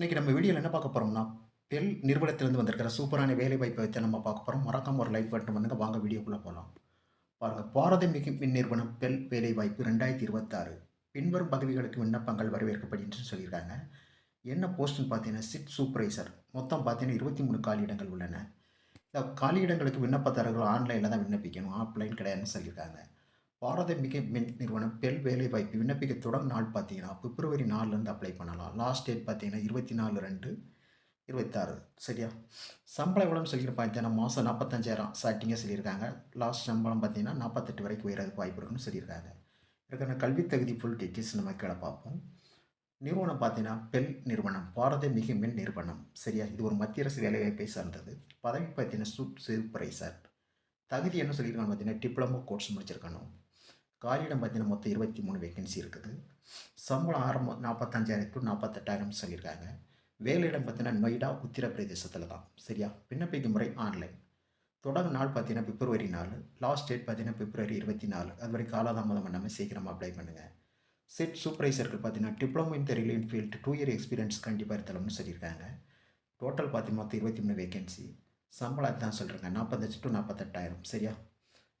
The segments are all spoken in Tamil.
இன்னைக்கு நம்ம வீடியோவில் என்ன பார்க்க போகிறோம்னா பெல் நிறுவனத்திலேருந்து வந்திருக்கிற சூப்பரான வேலை வாய்ப்பை வச்சு நம்ம பார்க்க போகிறோம் மறக்காம ஒரு லைக் பட்டன் பண்ணுங்க. வாங்க வீடியோக்குள்ளே போகலாம் பாருங்கள் பாரத மிகு மின் நிறுவனம் பெல் வேலை வாய்ப்பு ரெண்டாயிரத்தி இருபத்தாறு. பின்வரும் பதவிகளுக்கு விண்ணப்பங்கள் வரவேற்கப்படுகின்றன சொல்லியிருக்காங்க. என்ன போஸ்ட்னு பார்த்தீங்கன்னா சிட் சூப்பர்வைசர் மொத்தம் பார்த்தீங்கன்னா இருபத்தி மூணு காலியிடங்கள் உள்ளன. இந்த காலி இடங்களுக்கு விண்ணப்பதாரர்கள் ஆன்லைனில் தான் விண்ணப்பிக்கணும். ஆஃப்லைன் கிடையாதுன்னு சொல்லியிருக்காங்க. பாரத மிக மின் நிறுவனம் பெல் வேலை வாய்ப்பு விண்ணப்பிக்க தொடங்க நாள் பார்த்தீங்கன்னா பிப்ரவரி நாலுலேருந்து அப்ளை பண்ணலாம். லாஸ்ட் டேட் பார்த்தீங்கன்னா இருபத்தி நாலு ரெண்டு இருபத்தாறு சரியா? சம்பளம் எவ்வளோன்னு சொல்லிட்டு பார்த்தீங்கன்னா மாதம் நாற்பத்தஞ்சாயிரம் ஸ்டார்டிங்காக சொல்லியிருக்காங்க. லாஸ்ட் சம்பளம் பார்த்தீங்கன்னா நாற்பத்தெட்டு வரைக்கும் உயரதுக்கு வாய்ப்பு இருக்குன்னு சொல்லியிருக்காங்க. இருக்கிற கல்வி தகுதி ஃபுல் டீட்டெயில்ஸ் நம்ம கீழே பார்ப்போம். நிறுவனம் பார்த்தீங்கன்னா பெல் நிறுவனம் பாரத மிக மின் நிறுவனம் சரியா? இது ஒரு மத்திய அரசு வேலைவாய்ப்பை சார்ந்தது. பதவி பார்த்தீங்கன்னா சூப் சூப்பர்வைசர் தகுதி என்ன சொல்லியிருக்காங்க பார்த்தீங்கன்னா டிப்ளமோ கோர்ஸ் முடிச்சிருக்கணும். காலியிடம் பார்த்தீங்கன்னா மொத்தம் இருபத்தி மூணு வேகன்சி இருக்குது. சம்பளம் ஆரம்பம் நாற்பத்தஞ்சாயிரம் டு நாற்பத்தெட்டாயிரம் சொல்லியிருக்காங்க. வேலையிடம் பார்த்தீங்கன்னா நொய்டா உத்தரப்பிரதேசத்தில் தான் சரியா? விண்ணப்பிக்கும் முறை ஆன்லைன் தொடங்க நாள் பார்த்தீங்கன்னா பிப்ரவரி நாலு. லாஸ்ட் டேட் பார்த்தீங்கன்னா பிப்ரவரி இருபத்தி நாலு. அது வரைக்கும் காலதாமதம் பண்ணாமல் சீக்கிரமாக அப்ளை பண்ணுங்கள் செட் சூப்பர்வைசருக்கு பார்த்தீங்கன்னா டிப்ளமோ இன் தெரியலின் ஃபீல்டு டூ இயர் எக்ஸ்பீரியன்ஸ் கண்டிப்பாக இருக்கலாம்னு சொல்லியிருக்காங்க. டோட்டல் பார்த்தீங்கன்னா மொத்தம் இருபத்தி மூணு வேகன்சி சம்பளம் தான் சொல்கிறேங்க நாற்பத்தஞ்சு டு நாற்பத்தெட்டாயிரம் சரியா?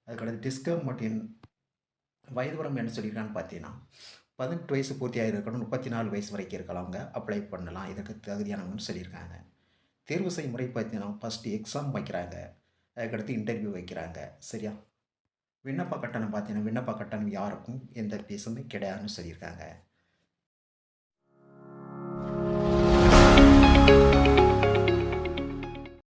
அதுக்கடுத்து டிஸ்கவுண்ட் மட்டும் வயது வரம்பு என்ன சொல்லியிருக்கான்னு பார்த்தீங்கன்னா பதினெட்டு வயசு பூர்த்தியாக இருக்கணும் முப்பத்தி நாலு வயசு வரைக்கும் இருக்கலாம் அப்ளை பண்ணலாம். இதுக்கு தகுதியானவங்கன்னு சொல்லியிருக்காங்க. தேர்வு செய்யும் முறை பார்த்தீங்கன்னா ஃபஸ்ட்டு எக்ஸாம் வைக்கிறாங்க. அதுக்கடுத்து இன்டர்வியூ வைக்கிறாங்க. சரியா? விண்ணப்ப கட்டணம் பார்த்தீங்கன்னா விண்ணப்ப கட்டணம் யாருக்கும் எந்த ஃபீஸுமே கிடையாதுன்னு சொல்லியிருக்காங்க.